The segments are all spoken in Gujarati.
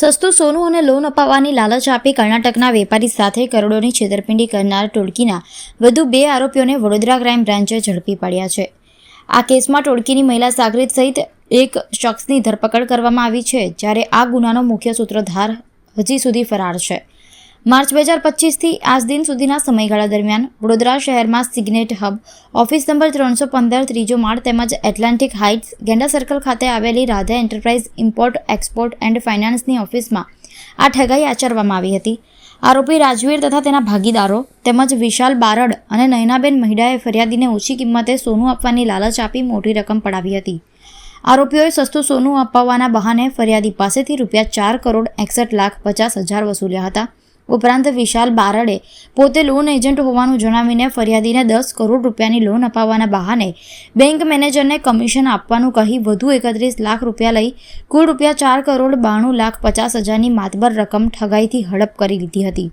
સસ્તું સોનું અને લોન અપાવવાની લાલચ આપી કર્ણાટકના વેપારી સાથે કરોડોની છેતરપિંડી કરનાર ટોળકીના વધુ બે આરોપીઓને વડોદરા ક્રાઇમ બ્રાન્ચે ઝડપી પાડ્યા છે. આ કેસમાં ટોળકીની મહિલા સાગરીત સહિત એક શખ્સની ધરપકડ કરવામાં આવી છે, જ્યારે આ ગુનાનો મુખ્ય સૂત્રધાર હજી સુધી ફરાર છે. માર્ચ બે હજાર પચીસથી આજ દિન સુધીના સમયગાળા દરમિયાન વડોદરા શહેરમાં સિગ્નેટ હબ, ઓફિસ નંબર ત્રણસો પંદર, ત્રીજો માળ તેમજ એટલાન્ટિક હાઇટ્સ ગેંડા સર્કલ ખાતે આવેલી Radha enterprise import export and ફાઇનાન્સની ઓફિસમાં આ ઠગાઈ આચરવામાં આવી હતી. આરોપી રાજવીર તથા તેના ભાગીદારો તેમજ વિશાલ બારડ અને નયનાબેન મહિડાએ ફરિયાદીને ઓછી કિંમતે સોનું આપવાની લાલચ આપી મોટી રકમ પડાવી હતી. આરોપીઓએ સસ્તું સોનું અપાવવાના બહાને ફરિયાદી પાસેથી રૂપિયા ચાર કરોડ એકસઠ લાખ પચાસ હજાર વસૂલ્યા હતા. ઉપરાંત વિશાલ બારડે પોતે લોન એજન્ટ હોવાનું જણાવીને ફરિયાદીને દસ કરોડ રૂપિયાની લોન અપાવવાના બહાને બેંક મેનેજરને કમિશન આપવાનું કહી વધુ એકત્રીસ લાખ રૂપિયા લઈ કુલ રૂપિયા ચાર કરોડ બાણું લાખ પચાસ હજારની માતબર રકમ ઠગાઈથી હડપ કરી લીધી હતી.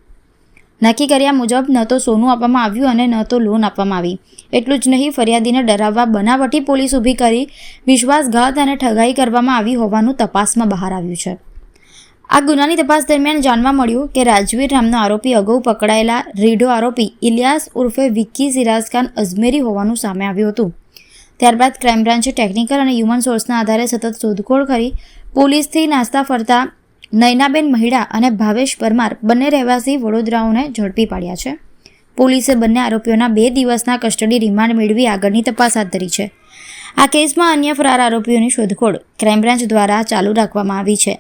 નક્કી કર્યા મુજબ ન તો સોનું આપવામાં આવ્યું અને ન તો લોન આપવામાં આવી. એટલું જ નહીં, ફરિયાદીને ડરાવવા બનાવટી પોલીસ ઊભી કરી વિશ્વાસઘાત અને ઠગાઈ કરવામાં આવી હોવાનું તપાસમાં બહાર આવ્યું છે. આ ગુનાની તપાસ દરમિયાન જાણવા મળ્યું કે રાજવીર નામનો આરોપી અગાઉ પકડાયેલા રીઢો આરોપી ઇલિયાસ ઉર્ફે વિક્કી સિરાજ ખાન અજમેરી હોવાનું સામે આવ્યું હતું. ત્યારબાદ ક્રાઇમ બ્રાન્ચે ટેકનિકલ અને હ્યુમન સોર્સના આધારે સતત શોધખોળ કરી પોલીસથી નાસ્તા ફરતા નયનાબેન મહિડા અને ભાવેશ પરમાર બંને રહેવાસી વડોદરાઓને ઝડપી પાડ્યા છે. પોલીસે બંને આરોપીઓના બે દિવસના કસ્ટડી રિમાન્ડ મેળવી આગળની તપાસ હાથ ધરી છે. આ કેસમાં અન્ય ફરાર આરોપીઓની શોધખોળ ક્રાઇમ બ્રાન્ચ દ્વારા ચાલુ રાખવામાં આવી છે.